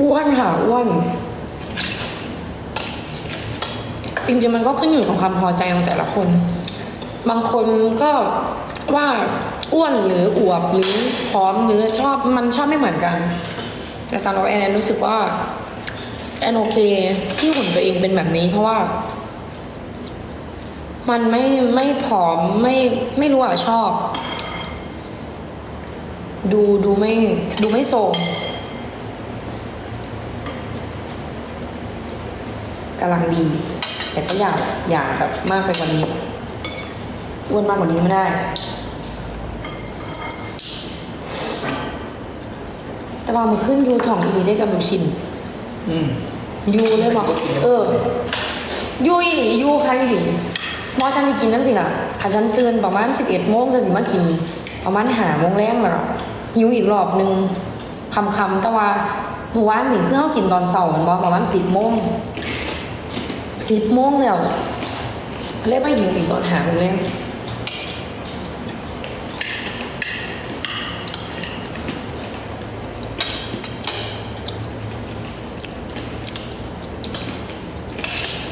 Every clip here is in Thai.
อ้วนค่ะอ้วนจริงๆมันก็ขึ้นอยู่กับความพอใจของแต่ละคน บางคนก็ว่าอ้วนหรืออวบหรือผอมหรือชอบมันชอบไม่เหมือนกัน แต่สำหรับแอนรู้สึกว่าแอนโอเคที่หุ่นตัวเองเป็นแบบนี้ เพราะว่า มันไม่ไม่ผอมไม่ไม่รู้อะชอบ ดูดูไม่ดูไม่โทม กำลังดี แต่ก็อย่าอย่าแบบมากไปกว่านี้อ้วนมากกว่านี้ไม่ได้แต่ว่ามันขึ้นยูถ่องดีได้กับลูกชิ้นอืมยูเลยบอกเออยูอีหลียูใครอีหลีหมอฉันจะกินนั่นสิล่ะถ้าฉันตื่นประมาณสิบเอ็ดโมงจะถึงมากิน ประมาณหาโมงแรงมาหรอกหิวอีกรอบหนึ่งคำคำๆแต่ว่าหนูว่าหนึ่งคือเขากินตอนเสาร์มันบอกประมาณสิบโมง สิบโมงแล้วเลยมาหิวอีตอนหาโมงแรง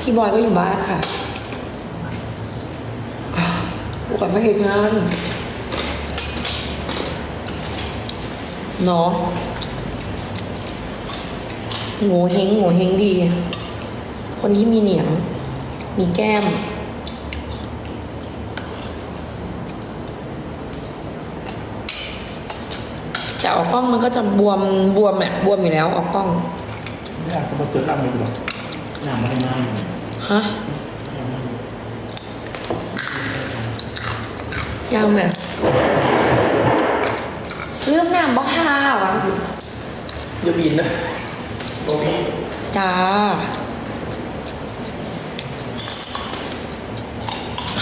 พี่บอยก็อยู่บ้านค่ะปวดไม่เห็นงานเนาะโง่เฮงโง่เฮงดี คนที่มีเหนียง มีแก้ม แต่ออกกล้องมันก็จะบวมบวมแบบบวมอยู่แล้วออกกล้องไม่อยากมาเจอลำเลยหรอกหนังไม่น่าฮะยังแบบเรื่องน้ำบ่ฮาวะอย่าบินนะตรงนี้จ้า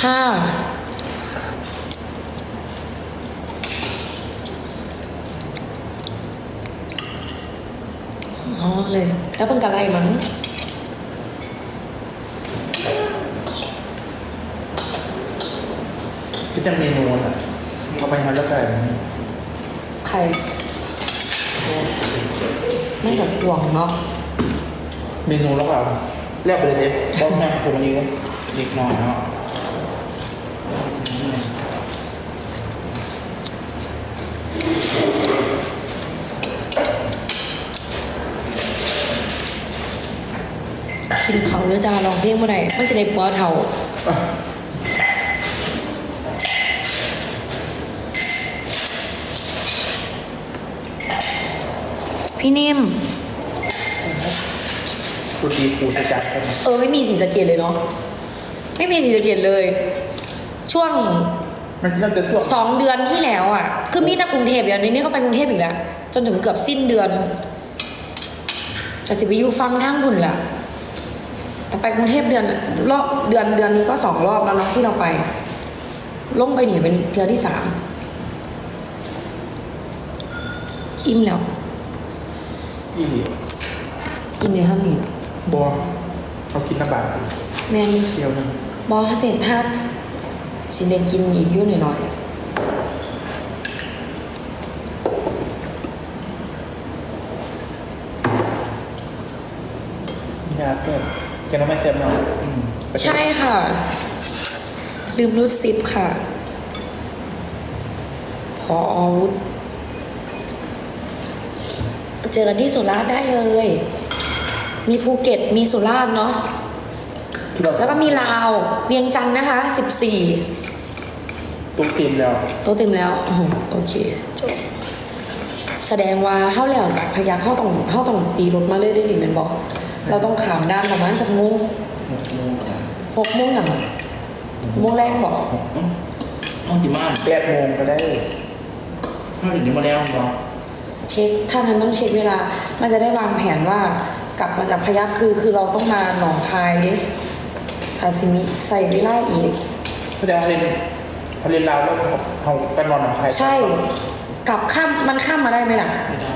ค่ะอ๋อเลย แล้วเป็นกะไรมั้งก็จะเมนูน่ะเอาไปทำแล้วกันใครไม่กับห่วงเนาะ เมนูแล้วก็แลกไปเลยเด็ดบ้องแม่ผมอันนี้ก็เล็กน้อยเนาะ กินเขาเยอะจ้าลองเพลงเมื่อไหร่มันจะได้ปัวเท่าพี่นิ่มตัวตีขูดจะจัดกันเออ ไม่มีสีสะเกตเลยเนาะไม่มีสีสะเกตเลย ช่วงมันน่าจะช่วงสองเดือนที่แล้วอะ คือมีแต่กรุงเทพอย่างนี้นี่ก็ไปกรุงเทพอีกแล้ว จนถึงเกือบสิ้นเดือนแต่สิไปอยู่ฟังทั้งบุญแหละ แต่ไปกรุงเทพเดือนรอบเดือนเดือนนี้ก็สองรอบแล้วเนาะที่เราไปลงไปนี่เป็นเทือที่สามอิ่มแล้วอีหลีกินเลยครับนี่บอเขากินน้ำบาดแมนเที่ยวนึงบอเจ็ดพัดสิเดกินอีกอยุ่หน่อยหน่อย นี่ครับเพื่อน แกน้ำไม่เซ็มเนาะอืมใช่ค่ะ ลืมรูดซิปค่ะ พออาวุธเจอกันที่สุราษฎร์ได้เลย มีภูเก็ตมีสุราษฎร์เนาะ ที่เราแล้วก็มีลาว เวียงจันทร์นะคะ 14ตุ้มตีมแล้วโต๊ะเต็มแล้วอือหือโอเค จบ แสดงว่าเข้าแล้วจากพยักเข้าต้องเข้าต้องตีรถมาเรื่อยได้หนิแมันบอก เราต้องขามด้านประมาณจากโมงหกโมงค่ะหกโมงอย่างโมงแรกบอกห้องจิม่านแปดโมงก็ได้ห้องเดี๋ยวนี้มาแล้วเนาะเช็คถ้างั้นต้องเช็คเวลา มันจะได้วางแผนว่ากลับมาจากพยักคือคือเราต้องมาหนองคายดิอาซิมิใส่เวลาอีกแสดงว่าเรียนเขาเรียนลาวแล้วเขาไปนอนหนังไทยใช่ กลับข้ามมันข้ามมาได้ไหมล่ะ ไม่ได้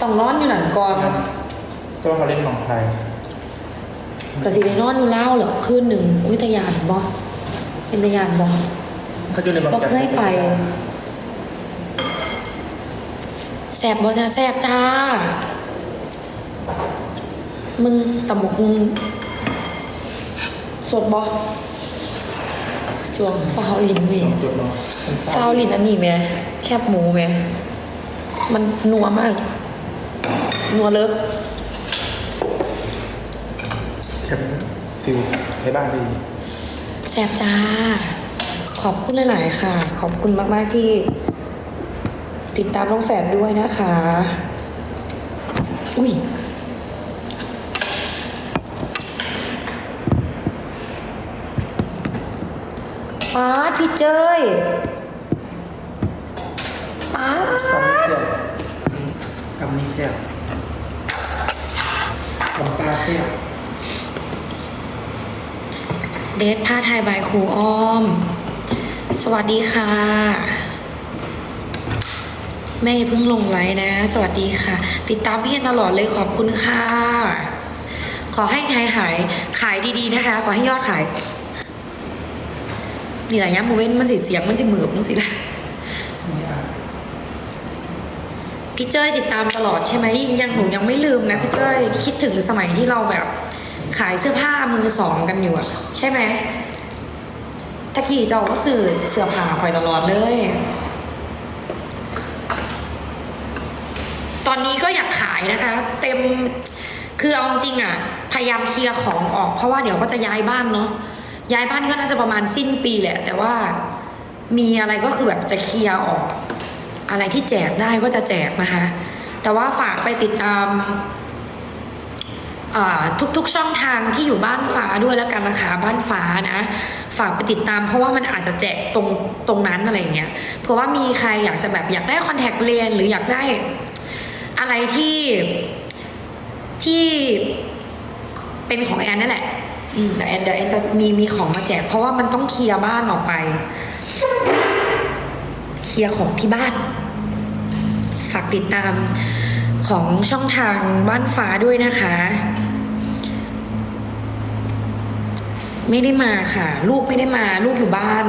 ต้องนอนอยู่หนันก่อน ก็ว่าเขาเล่นหนองไทยก็สิได้นอนอยู่เล่าวเหรอคืนหนึ่งวิทยานบอเป็นตยานบอเขาอยู่ในบางบอกจันทเคยไปแสบบอจะแสบจ้า มึงตำบกคุงสดบอจวงฟาวลินนี่ลองจดเนาะฟาวลินอันนี้ไหมแคบหมูไหมมันนัวมาก นัวเลิก แค่ ฟิลในบ้านดีแซบจ้า ขอบคุณหลายๆค่ะ ขอบคุณมากๆที่ ติดตามน้องแฝดด้วยนะคะ อุ้ยป้าดพี่เจ้ยป้าดทำนี้เสียบทำนี้เสียบทำปลาเสียบ เดทผ้าไทยบายครูอ้อม สวัสดีค่ะ แม่อย่าเพิ่งลงไว้นะ สวัสดีค่ะ ติดตามพี่ตลอดเลยขอบคุณค่ะ ขอให้ขายหายขายดีๆนะคะ ขอให้ยอดขาย นี่แหละย้ำมูเว้นมันสิเสียงมันสิเหมือบมันสิละพี่เจ้ยติดตามตลอดใช่ไหมยังหนูยังไม่ลืมนะพี่เจ้ยคิดถึงสมัยที่เราแบบ ขายเสื้อผ้ามือสองกันอยู่อะใช่ไหมตะกี้เจ้าก็สื่อเสื้อผ้าคอยตลอดเลย ตอนนี้ก็อยากขายนะคะ เต็มคือเอาจริงอะพยายามเคลียร์ของออก เพราะว่าเดี๋ยวก็จะย้ายบ้านเนาะย้ายบ้านก็น่าจะประมาณสิ้นปีแหละ แต่ว่ามีอะไรก็คือแบบจะเคลียร์ออก อะไรที่แจกได้ก็จะแจกนะคะ แต่ว่าฝากไปติดตาม ทุกๆช่องทางที่อยู่บ้านฟ้าด้วยแล้วกันนะคะบ้านฟ้านะฝากไปติดตามเพราะว่ามันอาจจะแจกตรงตรงนั้นอะไรอย่างเงี้ยเผื่อว่ามีใครอยากจะแบบอยากได้คอนแทคเลนหรืออยากได้อะไรที่ที่เป็นของแอนนั่นแหละ แต่แอนเดี๋ยวแอนจะมีมีของมาแจก เพราะว่ามันต้องเคลียร์บ้านออกไป เคลียร์ของที่บ้าน ฝากติดตามของช่องทางบ้านฟ้าด้วยนะคะ ไม่ได้มาค่ะ ลูกไม่ได้มาลูกอยู่บ้าน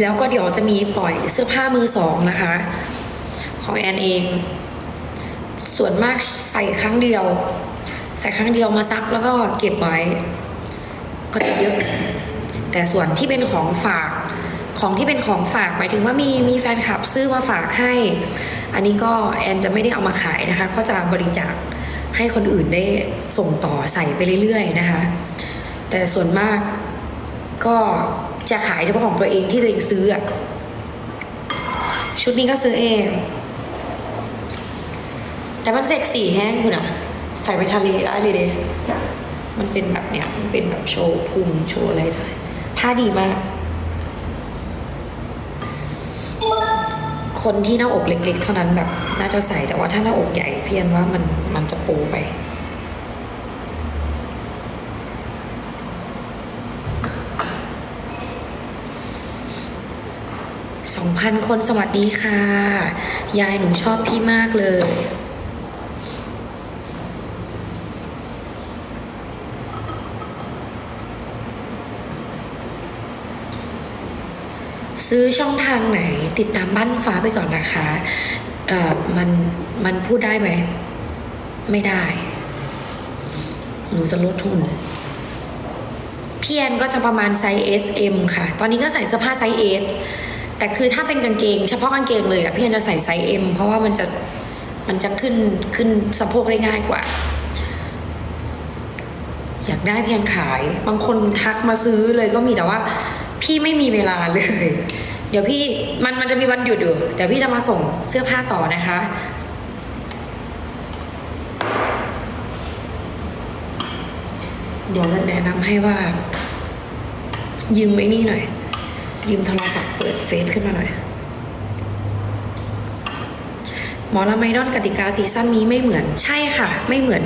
แล้วก็เดี๋ยวจะมีปล่อยเสื้อผ้ามือสองนะคะ ของแอนเอง ส่วนมากใส่ครั้งเดียว ใส่ครั้งเดียวมาซักแล้วก็เก็บไว้ ก็จะเยอะ แต่ส่วนที่เป็นของฝากของที่เป็นของฝากหมายถึงว่ามีมีแฟนคลับซื้อมาฝากให้ อันนี้ก็แอนจะไม่ได้เอามาขายนะคะ ก็จะบริจาคให้คนอื่นได้ส่งต่อใส่ไปเรื่อยๆนะคะ แต่ส่วนมากก็จะขายเฉพาะของตัวเองที่ตัวเองซื้อชุดนี้ก็ซื้อเอง แต่มันเซ็กซี่แห้งคุณอะ ใส่ไปทะเลได้เลยเดมันเป็นแบบเนี้ย มันเป็นแบบโชว์พุงโชว์อะไรได้ผ้าดีมาก คนที่หน้าอกเล็ก ๆ เท่านั้นแบบน่าจะใส่แต่ว่าถ้าหน้าอกใหญ่เพียนว่ามันมันจะโปไปสองพันคนสวัสดีค่ะ ยายหนูชอบพี่มากเลย ซื้อช่องทางไหนติดตามบ้านฟ้าไปก่อนนะคะเอ่อมันมันพูดได้ไหม ไม่ได้ หนูจะลดทุนพี่แอนก็จะประมาณไซส์ S M ค่ะ ตอนนี้ก็ใส่เสื้อผ้าไซส์ S แต่คือถ้าเป็นกางเกง เฉพาะกางเกงเลยอะพี่แอนจะใส่ไซส์ M เพราะว่ามันจะมันจะขึ้นขึ้นสะโพกได้ง่ายกว่า อยากได้เพี่แอนขาย บางคนทักมาซื้อเลยก็มีแต่ว่า พี่ไม่มีเวลาเลย เดี๋ยวพี่มันมันจะมีวันหยุดอยู่ เดี๋ยวพี่จะมาส่งเสื้อผ้าต่อนะคะ เดี๋ยวจะแนะนำให้ว่า ยืมไอ้นี่หน่อย ยืมโทรศัพท์เปิดเฟซขึ้นมาหน่อยหมอละไมดอนกติกาซีซั่นนี้ไม่เหมือนใช่ค่ะ ไม่เหมือน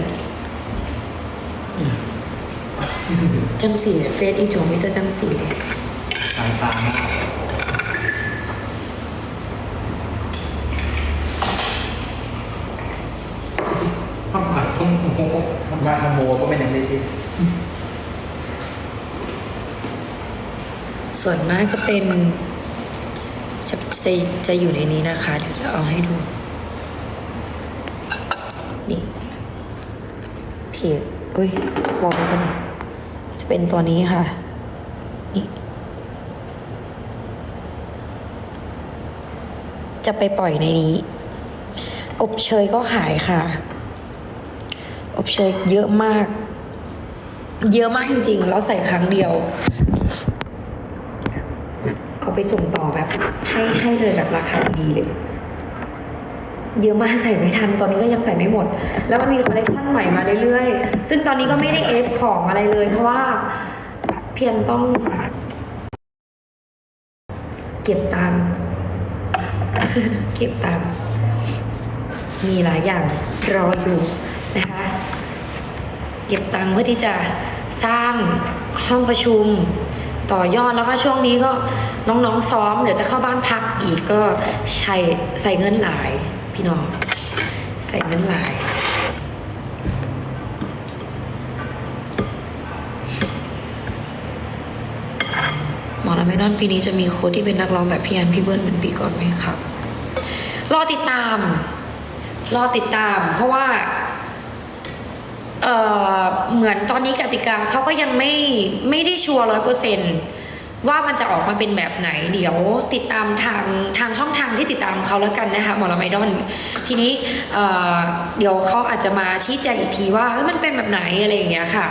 จังสีเฟซอีโจมิจะจังสีเลย น้ตาลมากข้าวต้มโอ้โหมาทำโมก็เป็นอย่างนี้ที่ส่วนมากจะเป็นจะจะจะอยู่ในนี้นะคะ เดี๋ยวจะเอาให้ดู นี่ผิดอุ้ยมองไปกันจะเป็นตัวนี้ค่ะ จะไปปล่อยในนี้ อบเชยก็ขายค่ะ อบเชยเยอะมาก เยอะมากจริงๆ แล้วใส่ครั้งเดียว เอาไปส่งต่อแบบ ให้ให้เลยแบบราคาดีเลยเยอะมากใส่ไม่ทันตอนนี้ก็ยังใส่ไม่หมด แล้วมันมีคอลเลคชันใหม่มาเรื่อยๆ ซึ่งตอนนี้ก็ไม่ได้เอฟของอะไรเลย เพราะว่าเพียงต้อง เก็บตังค์ เก็บตังค์มีหลายอย่างรออยู่นะคะ เก็บตังค์เพื่อที่จะสร้างห้องประชุมต่อยอดแล้วก็ช่วงนี้ก็น้องๆซ้อม เดี๋ยวจะเข้าบ้านพักอีกก็ใช้ใส่เงินหลาย พี่น้อง ใส่เงินหลาย หมอลำไมดอนปีนี้จะมีโค้ดที่เป็นนักร้องแบบพี่แอนพี่เบิ้ลเหมือนปีก่อนไหมครับ รอติดตาม รอติดตาม เพราะว่า เอ่อเหมือนตอนนี้กติกาเขาก็ยังไม่ไม่ได้ชัวร์ร้อยเปอร์เซนว่ามันจะออกมาเป็นแบบไหน เดี๋ยวติดตามทางทางช่องทางที่ติดตามเขาแล้วกันนะคะหมอลำไมดอนทีนี้เอ่อเดี๋ยวเขาอาจจะมาชี้แจงอีกทีว่ามันเป็นแบบไหนอะไรอย่างเงี้ยค่ะ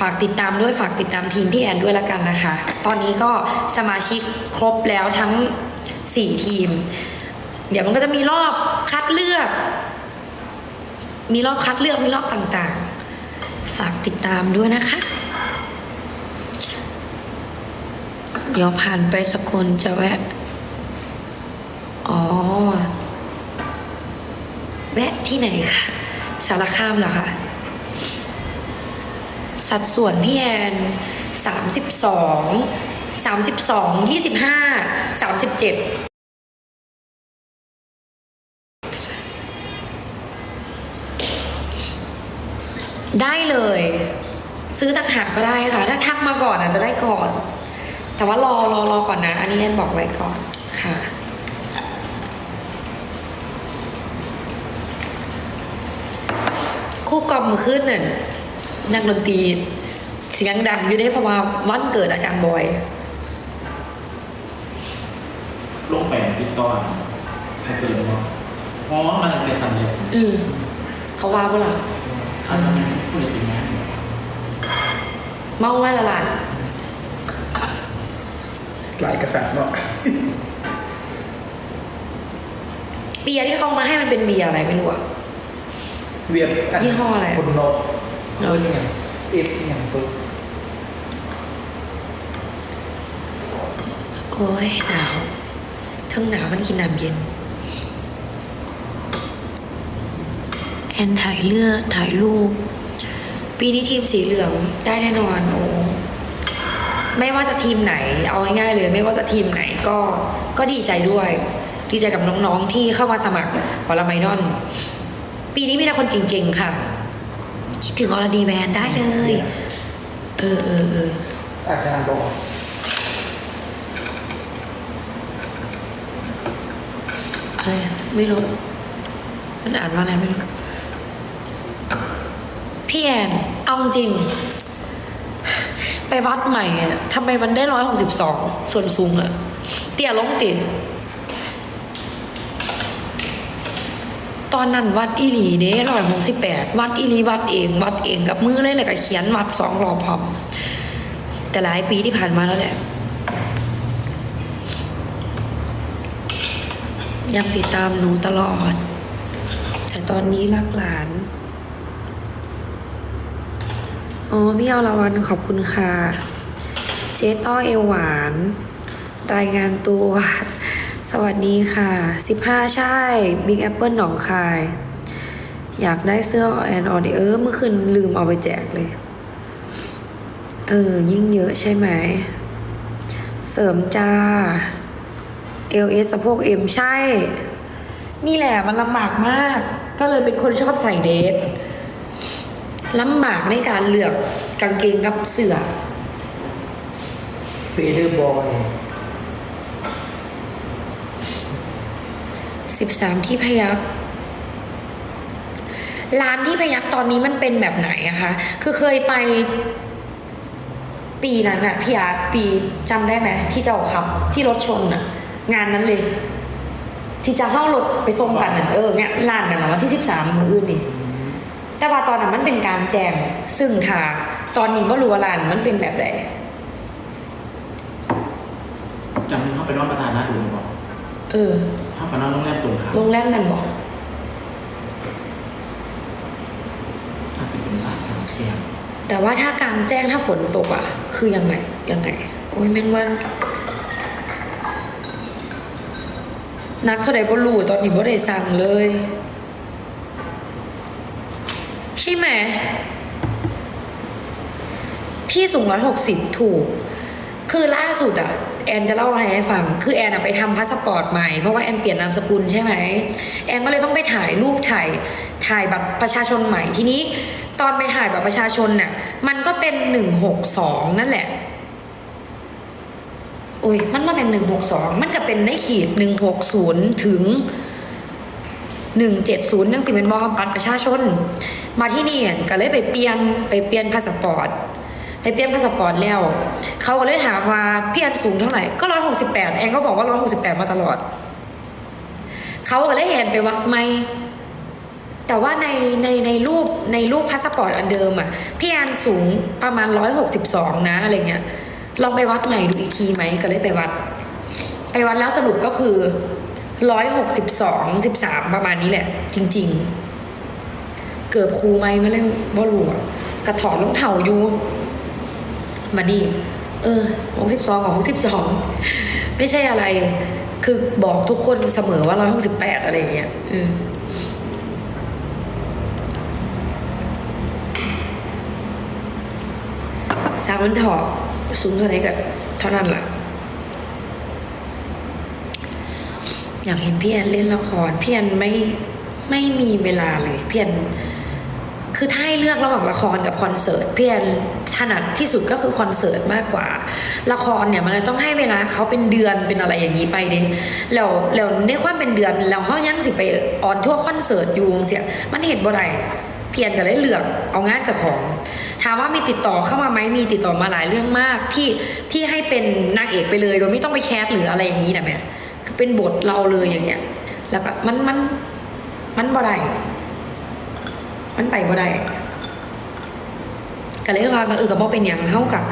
ฝากติดตามด้วยฝากติดตามทีมพี่แอนด้วยละกันนะคะ ตอนนี้ก็สมาชิกครบแล้วทั้ง 4 ทีม เดี๋ยวมันก็จะมีรอบคัดเลือก มีรอบคัดเลือกมีรอบต่างๆ ฝากติดตามด้วยนะคะ เดี๋ยวผ่านไปสกลจะแวะ อ๋อ แวะที่ไหนคะสารคามเหรอคะ สัดส่วนพี่แอนสามสิบสองสามสิบสองยี่สิบห้าสามสิบเจ็ดได้เลย ซื้อต่างหากก็ได้ค่ะ ถ้าทักมาก่อนอาจจะได้ก่อน แต่ว่ารอรอรอก่อนนะ อันนี้แอนบอกไว้ก่อนค่ะ คู่กรมมือขึ้นน่ะ นักดนตรีเสียงดังอยู่ได้เพราะว่าวันเกิดอาจารย์บอยลงแปดติดต่อใครตื่นมั้งอ๋อมันจะสำเร็จอืมเขาว่าเปล่าทำไมพูดอย่างนี้เมาไม่ละลายหลายกษัตริย์เนาะเบียร์ที่เขามาให้มันเป็นเบียร์อะไรไม่รู้อะเวียดยี่ห้ออะไรคนนก เราเนี่ยเอฟอย่างตัวโอ้ยหนาวทั้งหนาวทั้งกินน้ำเย็น แอนถ่ายเลือดถ่ายรูป ปีนี้ทีมสีเหลืองได้แน่นอนโอ้ไม่ว่าจะทีมไหน เอาง่ายๆเลย ไม่ว่าจะทีมไหนก็ก็ดีใจด้วย ดีใจกับน้องๆที่เข้ามาสมัครวอลไมดอน ปีนี้มีแต่คนเก่งๆค่ะ คิดถึงอรดีแบนได้เลย เออเออเอออาจารย์บอกอะไรอะไม่รู้ มันอ่านว่าอะไรไม่รู้ พี่แอนเอาจริง ไปวัดใหม่อะทำไมมันได้ร้อยหกสิบสองส่วนสูงอะเตี้ยลงติ ตอนนั้นวัดอีหลีเด้ร้อยหกสิบแปดวัดอีหลีวัดเอง วัดเองกับมือเลยเลยก็เขียนวัดสองรอบพร้อมแต่หลายปีที่ผ่านมาแล้วแหละยังติดตามหนูตลอด แต่ตอนนี้รักหลานอ๋อพี่เอาละวันขอบคุณค่ะ เจ๊ต้อเอวหวาน รายงานตัว สวัสดีค่ะ 15 ใช่ Big Apple หนองคาย อยากได้เสื้อแอนออดเออเมื่อคืนลืมเอาไปแจกเลย เออ ยิ่งเยอะใช่ไหม เสริมจ้า LS สะโพกเอ็มใช่ นี่แหละมันลำบากมาก ก็เลยเป็นคนชอบใส่เดรสลำบากในการเลือกกางเกงกับเสื้อเฟเดอร์บอย 13 ที่พยักร้านที่พยักตอนนี้มันเป็นแบบไหนอะคะ คือเคยไปปีนั้นอะพี่อาร์ตปีจำได้ไหมที่เจ้าขับ ที่รถชนอะงานนั้นเลย ที่จะเข้ารถไปส่งกันอะเอองานร้านนั้นนะวันที่13มืออื่นนี่แต่ว่าตอนนั้นมันเป็นกลารแจ้งซึ่งค่ะตอนนี้ว่ารู้ว่าร้านมันเป็นแบบไหนจำเข้าไปนอนประธานหน้าดูหรือเปล่าเออ เข้าไปนอนโรงแรมตรงข้ามโรงแรมนั่นบอกอาจจะเป็นร้านกางเกงแต่ว่าถ้ากลางแจ้งถ้าฝนตกอะคือยังไงยังไง โอ้ยแม่งว่านักเท่าใดบ่รู้ตอนนี้บ่ได้สั่งเลย ใช่ไหม พี่สูงร้อยหกสิบถูก คือล่าสุดอะ แอนจะเล่าอะไรให้ฟัง คือแอนอะไปทำพาสปอร์ตใหม่ เพราะว่าแอนเปลี่ยนนามสกุลใช่ไหม แอนก็เลยต้องไปถ่ายรูปถ่ายถ่ายบัตรประชาชนใหม่ทีนี้ ตอนไปถ่ายบัตรประชาชนน่ะ มันก็เป็นหนึ่งหกสองนั่นแหละโอ้ยมันมาเป็นหนึ่งหกสองมันจะเป็นในขีดหนึ่งหกศูนย์ถึงหนึ่งเจ็ดศูนย์ยังสิเป็นบอบัตรประชาชน มาที่นี่ก็เลยไปเปลี่ยนไปเปลี่ยนพาสปอร์ต ไปเปลี่ยนพาสปอร์ตแล้ว เขาก็เลยถามว่าพี่แอนสูงเท่าไหร่ ก็ร้อยหกสิบแปดแอนก็บอกว่าร้อยหกสิบแปดมาตลอด เขาก็เลยแหนไปวัดไม่ แต่ว่าในในในรูปในรูปพาสปอร์ตอันเดิมอะ พี่แอนสูงประมาณร้อยหกสิบสองนะอะไรเงี้ย ลองไปวัดใหม่ดูอีกทีไหม ก็เลยไปวัด ไปวัดแล้วสรุปก็คือร้อยหกสิบสองสิบสามประมาณนี้แหละ จริง ๆ เกือบครูไหมไม่เล่นบ่รู้อะกระถอนลงเถ่าอยู่ มาดีเออหกสิบสองของหกสิบสองไม่ใช่อะไร คือบอกทุกคนเสมอว่าร้อยหกสิบแปดอะไรอย่างเงี้ยอืมสามวันถอดสูงเท่าไหร่ก็เท่านั้นแหละอยากเห็นพี่แอนเล่นละครพี่แอนไม่ไม่มีเวลาเลยพี่แอนคือถ้าให้เลือกระหว่างละครกับคอนเสิร์ตพี่แอน ถนัดที่สุดก็คือคอนเสิร์ตมากกว่า ละครเนี่ยมันเลยต้องให้เวลาเขาเป็นเดือนเป็นอะไรอย่างนี้ไปเด้แล้วแล้วในความเป็นเดือนแล้วเขายังสิไปออนทั่วคอนเสิร์ตอยู่เสียมันเห็นบ่ได้เพียนก็เลยเหลือกเอางานเจากของถามว่ามีติดต่อเข้ามาไหมมีติดต่อมาหลายเรื่องมากที่ที่ให้เป็นนางเอกไปเลยโดยไม่ต้องไปแคสหรืออะไรอย่างนี้นะแม่คือเป็นบทเราเลยอย่างเงี้ย แล้วก็มันมันมันบ่ได้มันไปบ่ได้ ก็เลยว่าเออกับบ่เป็นอย่างเท่ากับ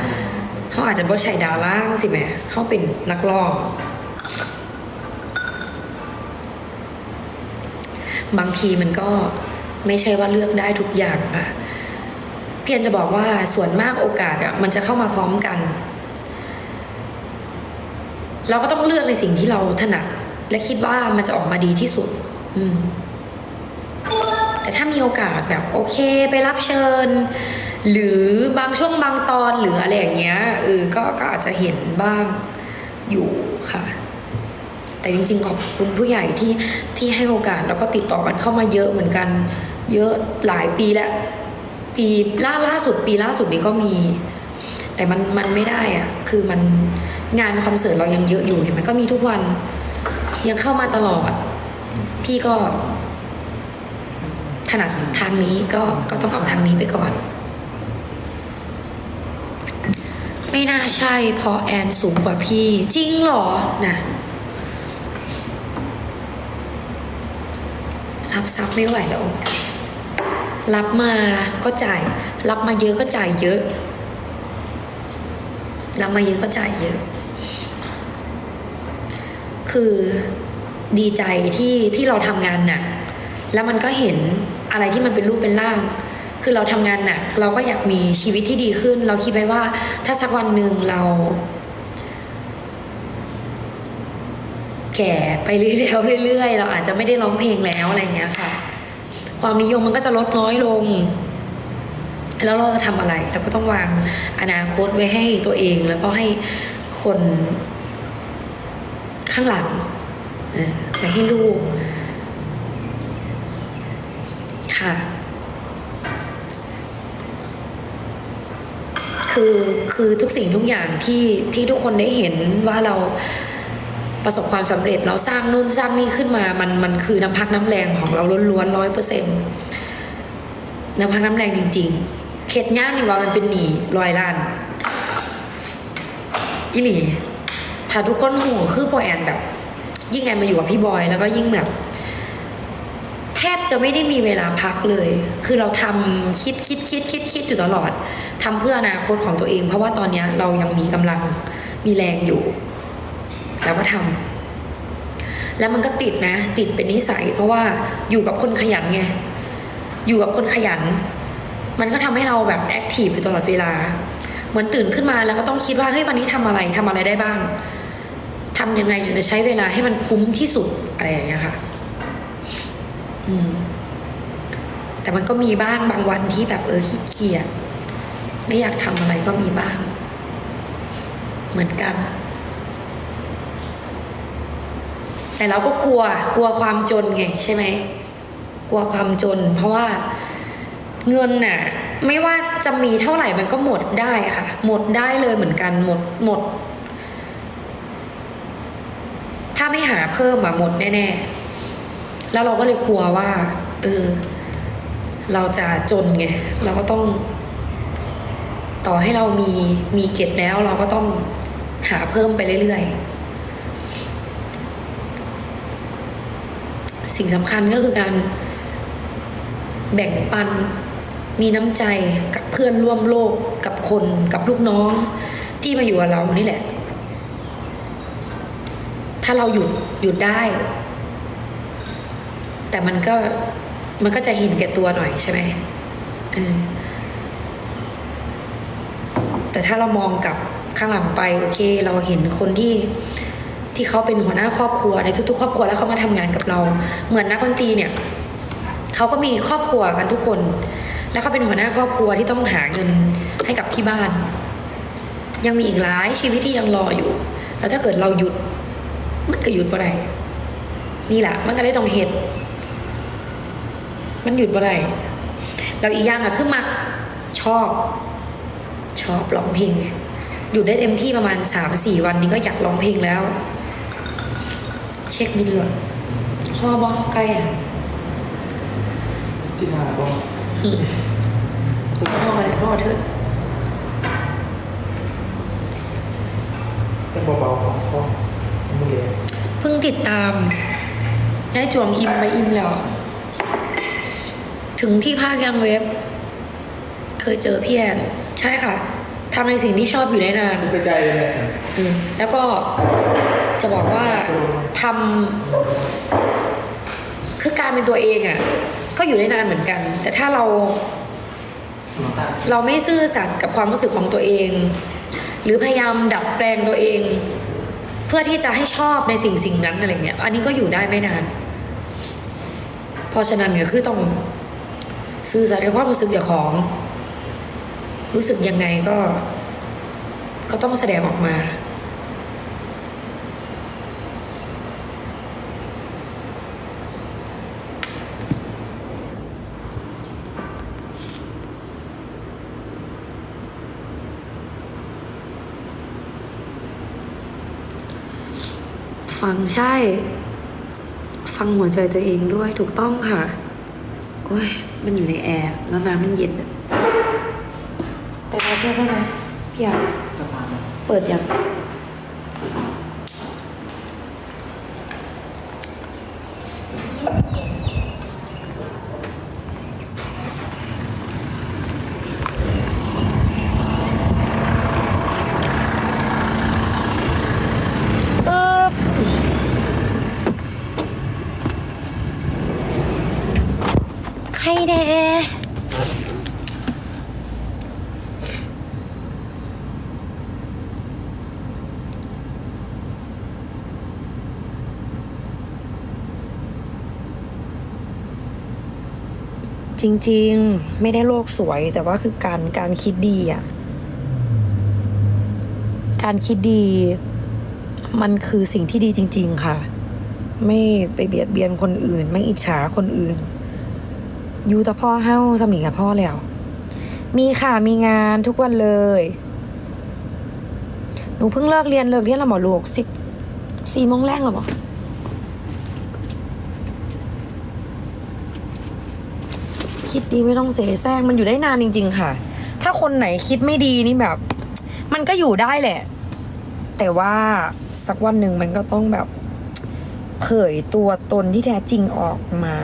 เขาอาจจะบ่ใช่ดาราสิแม่เขาเป็นนักร้องบางทีมันก็ไม่ใช่ว่าเลือกได้ทุกอย่างอะเพียงจะบอกว่าส่วนมากโอกาสอะมันจะเข้ามาพร้อมกัน เราก็ต้องเลือกในสิ่งที่เราถนัดและคิดว่ามันจะออกมาดีที่สุด อืม แต่ถ้ามีโอกาสแบบโอเค ไปรับเชิญ หรือบางช่วงบางตอนหรืออะไรอย่างเงี้ยเออก็ก็อาจจะเห็นบ้างอยู่ค่ะ แต่จริงๆขอบคุณผู้ใหญ่ที่ที่ให้โอกาสแล้วก็ติดต่อกันเข้ามาเยอะเหมือนกัน เยอะหลายปีแล้ว ปีล่าล่าสุดปีล่าสุดนี้ก็มี แต่มันมันไม่ได้อะคือมันงานคอนเสิร์ตเรายังเยอะอยู่เห็นไหมก็มีทุกวันยังเข้ามาตลอด พี่ก็ถนัดทางนี้ก็ก็ต้องเอาทางนี้ไปก่อน ไม่น่าใช่เพราะแอนสูงกว่าพี่ จริงเหรอนะรับทรัพย์ไม่ไหวแล้วรับมาก็จ่าย รับมาเยอะก็จ่ายเยอะ รับมาเยอะก็จ่ายเยอะ คือดีใจที่ที่เราทำงานหนักแล้วมันก็เห็นอะไรที่มันเป็นรูปเป็นร่าง คือเราทำงานหนักเราก็อยากมีชีวิตที่ดีขึ้น เราคิดไว้ว่า ถ้าสักวันหนึ่งเรา แก่ไปเรื่อยๆเรื่อยๆเราอาจจะไม่ได้ร้องเพลงแล้วอะไรเงี้ยค่ะ ความนิยมมันก็จะลดน้อยลง แล้วเราจะทำอะไรเราก็ต้องวางอนาคตไว้ให้ตัวเอง แล้วก็ให้คนข้างหลังไว้ให้ลูกค่ะ คือคือทุกสิ่งทุกอย่างที่ที่ทุกคนได้เห็นว่าเราประสบความสำเร็จเราสร้างนู่นสร้างนี่ขึ้นมา มันมันคือน้ำพักน้ำแรงของเราล้วนๆร้อยเปอร์เซ็นต์น้ำพักน้ำแรงจริง ๆ เข็ดงานนี่ว่ามันเป็นหนีร้อยล้านอีหลีถ้าทุกคนหูคือพอแอนแบบ ยิ่งแอนมาอยู่กับพี่บอย แล้วก็ยิ่งแบบ บจะไม่ได้มีเวลาพักเลย คือเราทำคิดคิดคิดคิดคิดอยู่ตลอดทำเพื่ออนาคตของตัวเอง เพราะว่าตอนเนี้ยเรายังมีกำลังมีแรงอยู่ แล้วก็ทำแล้วมันก็ติดนะ ติดเป็นนิสัย เพราะว่าอยู่กับคนขยันไง อยู่กับคนขยัน มันก็ทำให้เราแบบแอคทีฟอยู่ตลอดเวลา เหมือนตื่นขึ้นมาแล้วก็ต้องคิดว่าเฮ้ยวันนี้ทำอะไรทำอะไรได้บ้างทำยังไงถึงจะใช้เวลาให้มันคุ้มที่สุดอะไรอย่างเงี้ยค่ะ อืม แต่มันก็มีบ้างบางวันที่แบบเออขี้เกียจไม่อยากทำอะไรก็มีบ้าง เหมือนกัน แต่เราก็กลัว กลัวความจนไงใช่ไหมกลัวความจน เพราะว่าเงินน่ะ ไม่ว่าจะมีเท่าไหร่มันก็หมดได้ค่ะ หมดได้เลยเหมือนกัน หมดหมด ถ้าไม่หาเพิ่มอะหมดแน่ ๆ แล้วเราก็เลยกลัวว่า เออ เราจะจนไง เราก็ต้อง ต่อให้เรามีมีเก็บแล้ว เราก็ต้องหาเพิ่มไปเรื่อยๆ สิ่งสำคัญก็คือการแบ่งปัน มีน้ำใจกับเพื่อนร่วมโลก กับคน กับลูกน้อง ที่มาอยู่กับเรานี่แหละ ถ้าเราหยุดหยุดได้ แต่มันก็มันก็จะเห็นแก่ตัวหน่อยใช่ไหมเออแต่ถ้าเรามองกลับข้างหลังไปโอเค เราเห็นคนที่ที่เขาเป็นหัวหน้าครอบครัวในทุกๆ ครอบครัวแล้วเขามาทำงานกับเรา เหมือนนักดนตรีเนี่ยเขาก็มีครอบครัวกันทุกคน แล้วเขาเป็นหัวหน้าครอบครัวที่ต้องหาเงินให้กับที่บ้าน ยังมีอีกหลายชีวิตที่ยังรออยู่ แล้วถ้าเกิดเราหยุด มันก็หยุดบ่ได้นี่แหละมันก็เลยต้องเหตุ มันหยุดบ่ได้แล้วอีกอย่างอะคือมักชอบ ชอบร้องเพลงไงหยุดได้เต็มที่ประมาณสามสี่วันนี้ก็อยากร้องเพลงแล้ว เช็คบินหลดพ่อบอกใกล้อะจิมาบ้างอืมพ่ออะไรพ่อเถิดเป็นเบาๆของพ่อมือเลี้ยงเพิ่งติดตามยายจวงอิมไปอิมแล้ว ถึงที่ภาคยังเว็บ เคยเจอพี่แอนใช่ค่ะทำในสิ่งที่ชอบอยู่ได้นานคุณไปใจเลยนะอืมแล้วก็จะบอกว่าทำคือการเป็นตัวเองอะ่ะ ก็อยู่ได้นานเหมือนกัน แต่ถ้าเรา เราไม่ซื่อสัตย์กับความรู้สึกของตัวเอง หรือพยายามดัดแปลงตัวเอง เพื่อที่จะให้ชอบในสิ่งสิ่งนั้นอะไรเงี้ย อันนี้ก็อยู่ได้ไม่นาน เพราะฉะนั้นเนี่ยคือต้อง ซื่อสัตย์กับความรู้สึกเจ้าของ รู้สึกยังไงก็ ก็ต้องแสดงออกมา ฟังใช่ ฟังหัวใจตัวเองด้วยถูกต้องค่ะ โอ้ย มันอยู่ในแอร์ แล้วน้ำมันเย็นอะไปรอเพื่อนได้ไหมพี่อยากจะผ่านไหมเปิดยังเออใครเด จริง ๆ ไม่ได้โลกสวย แต่ว่าคือการการคิดดีอะการคิดดี มันคือสิ่งที่ดีจริง ๆ ค่ะ ไม่ไปเบียดเบียนคนอื่น ไม่อิจฉาคนอื่น อยู่แต่พ่อเฮ้าสำนีกับพ่อแล้ว มีค่ะมีงานทุกวันเลยหนูเพิ่งเลิกเรียนเลิกเรียนแล้วหมอลูกสิบสี่โมงแรกหรอหมอคิด ดีไม่ต้องเสแสร้งมันอยู่ได้นานจริง ๆ ค่ะ ถ้าคนไหนคิดไม่ดีนี่แบบ มันก็อยู่ได้แหละ แต่ว่าสักวันหนึ่งมันก็ต้องแบบ เผยตัวตนที่แท้จริงออกมา